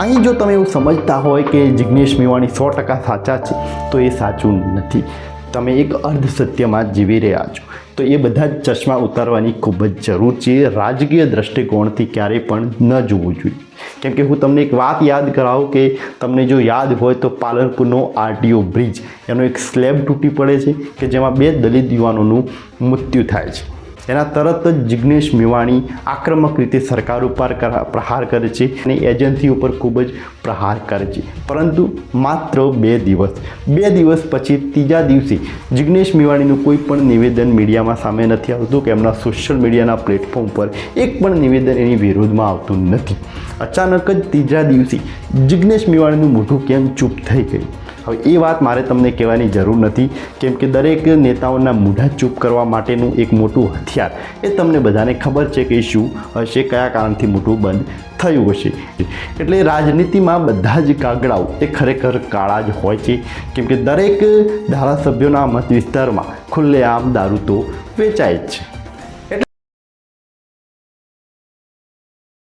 અહીં જો તમે એવું સમજતા હોય કે જિજ્ઞેશ મેવાણી સો ટકા સાચા છે, તો એ સાચું નથી. તમે એક અર્ધ સત્યમાં જીવી રહ્યા છો. તો એ બધા જ ચશ્મા ઉતારવાની ખૂબ જ જરૂર છે. રાજકીય દ્રષ્ટિકોણથી ક્યારેય પણ ન જોવું જોઈએ. કેમ કે હું તમને એક વાત યાદ કરાવું કે તમને જો યાદ હોય તો પાલનપુરનો આરટીઓ બ્રિજ, એનો એક સ્લેબ તૂટી પડે છે કે જેમાં બે દલિત યુવાનોનું મૃત્યુ થાય છે. એના તરત જ જિજ્ઞેશ મેવાણી આક્રમક રીતે સરકાર ઉપર પ્રહાર કરે છે અને એજન્સી ઉપર ખૂબ જ પ્રહાર કરે છે. પરંતુ માત્ર બે દિવસ. બે દિવસ પછી ત્રીજા દિવસે જિજ્ઞેશ મેવાણીનું કોઈ પણ નિવેદન મીડિયામાં સામે નથી આવતું કે એમના સોશિયલ મીડિયાના પ્લેટફોર્મ પર એક પણ નિવેદન એની વિરોધમાં આવતું નથી. અચાનક જ ત્રીજા દિવસે જિજ્ઞેશ મેવાણીનું મોઢું કેમ ચૂપ થઈ ગયું? હવે એ વાત મારે તમને કહેવાની જરૂર નથી, કેમ કે દરેક નેતાઓના મૂઢા ચૂપ કરવા માટેનું એક મોટું હથિયાર એ તમને બધાને ખબર છે કે શું હશે, કયા કારણથી મોટું બંધ થયું હશે. એટલે રાજનીતિમાં બધા જ કાગડાઓ એ ખરેખર કાળા જ હોય છે. કેમ કે દરેક ધારાસભ્યોના મત વિસ્તારમાં ખુલ્લેઆમ દારૂ તો વેચાય જ છે.